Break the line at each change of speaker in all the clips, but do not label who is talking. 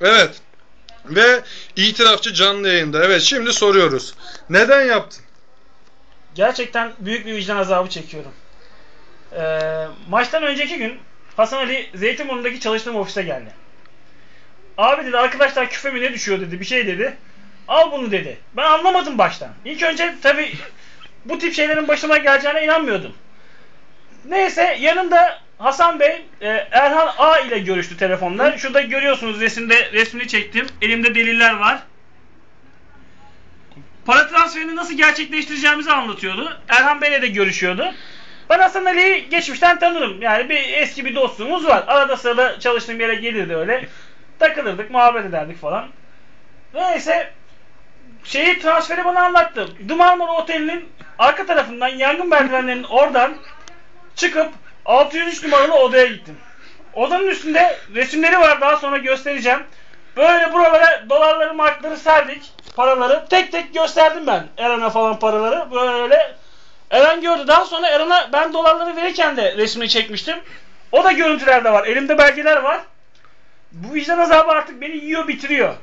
Evet. Ve itirafçı canlı yayında. Evet şimdi soruyoruz. Neden yaptın?
Gerçekten büyük bir vicdan azabı çekiyorum. Ee, maçtan önceki gün Hasan Ali Zeytinburnu'ndaki çalıştığım ofise geldi. Abi dedi arkadaşlar küfe mi ne düşüyor dedi bir şey dedi. Al bunu dedi. Ben anlamadım baştan. İlk önce tabi bu tip şeylerin başıma geleceğine inanmıyordum. Neyse yanında Hasan Bey e, Erhan A ile görüştü telefonda. Şurada görüyorsunuz resimde resmini çektim. Elimde deliller var. Para transferini nasıl gerçekleştireceğimizi anlatıyordu. Erhan Bey'le de görüşüyordu. Ben Hasan Ali'yi geçmişten tanırım. Yani bir eski bir dostluğumuz var. Arada sırada çalıştığım yere gelirdi öyle. Takılırdık, muhabbet ederdik falan. Neyse şeyi transferi bana anlattı. The Marmara Oteli'nin arka tarafından yangın merdivenlerinin oradan çıkıp 603 numaralı odaya gittim. Odanın üstünde resimleri var daha sonra göstereceğim. Böyle buralara dolarları markları serdik. Paraları tek tek gösterdim ben Eren'e falan paraları. Böyle Eren gördü. Daha sonra Eren'e ben dolarları verirken de resmini çekmiştim. O da görüntülerde var. Elimde belgeler var. Bu vicdan azabı artık beni yiyor bitiriyor.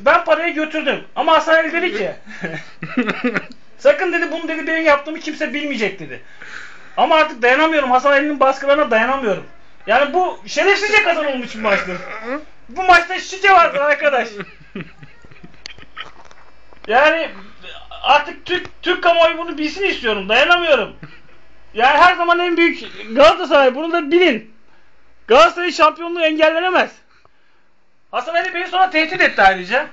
Ben parayı götürdüm. Ama Hasan Ali dedi ki sakın dedi bunu dedi benim yaptığımı kimse bilmeyecek dedi. Ama artık dayanamıyorum. Hasan Ali'nin baskılarına dayanamıyorum. Yani bu şerefsizce kazanılmış bir maçtır. Bu maçta şike vardır arkadaş. Yani artık Türk Türk kamuoyu bunu bilsin istiyorum. Dayanamıyorum. Yani her zaman en büyük Galatasaray. Bunu da bilin. Galatasaray şampiyonluğu engellenemez. Hasan Ali beni sonra tehdit etti ayrıca.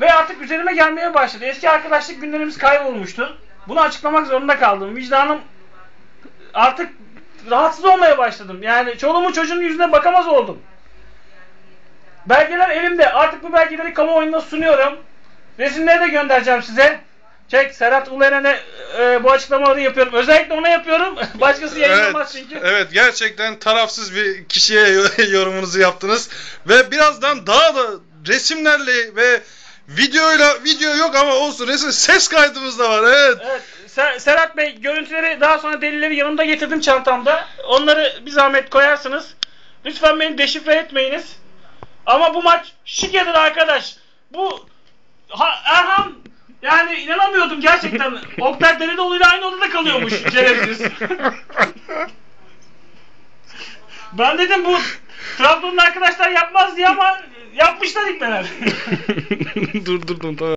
Ve artık üzerime gelmeye başladı. Eski arkadaşlık günlerimiz kaybolmuştu. Bunu açıklamak zorunda kaldım. Vicdanım artık rahatsız olmaya başladım. Yani çoluğumun çocuğun yüzüne bakamaz oldum. Belgeler elimde. Artık bu belgeleri kamuoyuna sunuyorum. Resimleri de göndereceğim size. Çek Serhat Uleren'e e, bu açıklamaları yapıyorum. Özellikle ona yapıyorum. Başkası yayınlamaz
Evet,
çünkü.
evet gerçekten tarafsız bir kişiye yorumunuzu yaptınız ve birazdan daha da resimlerle ve videoyla video yok ama olsun resim ses kaydımız da var evet.
Evet, Ser- Serhat Bey görüntüleri daha sonra delilleri yanımda getirdim çantamda. Onları bir zahmet koyarsınız. Lütfen beni deşifre etmeyiniz. Ama bu maç şikedir arkadaş. Bu ha, Erhan yani inanamıyordum gerçekten. Oktay Delidoğlu ile aynı odada kalıyormuş şerefsiz. ben dedim bu Trabzon'un arkadaşlar yapmaz diye ama yapmışlar ilk
dur dur dur tamam.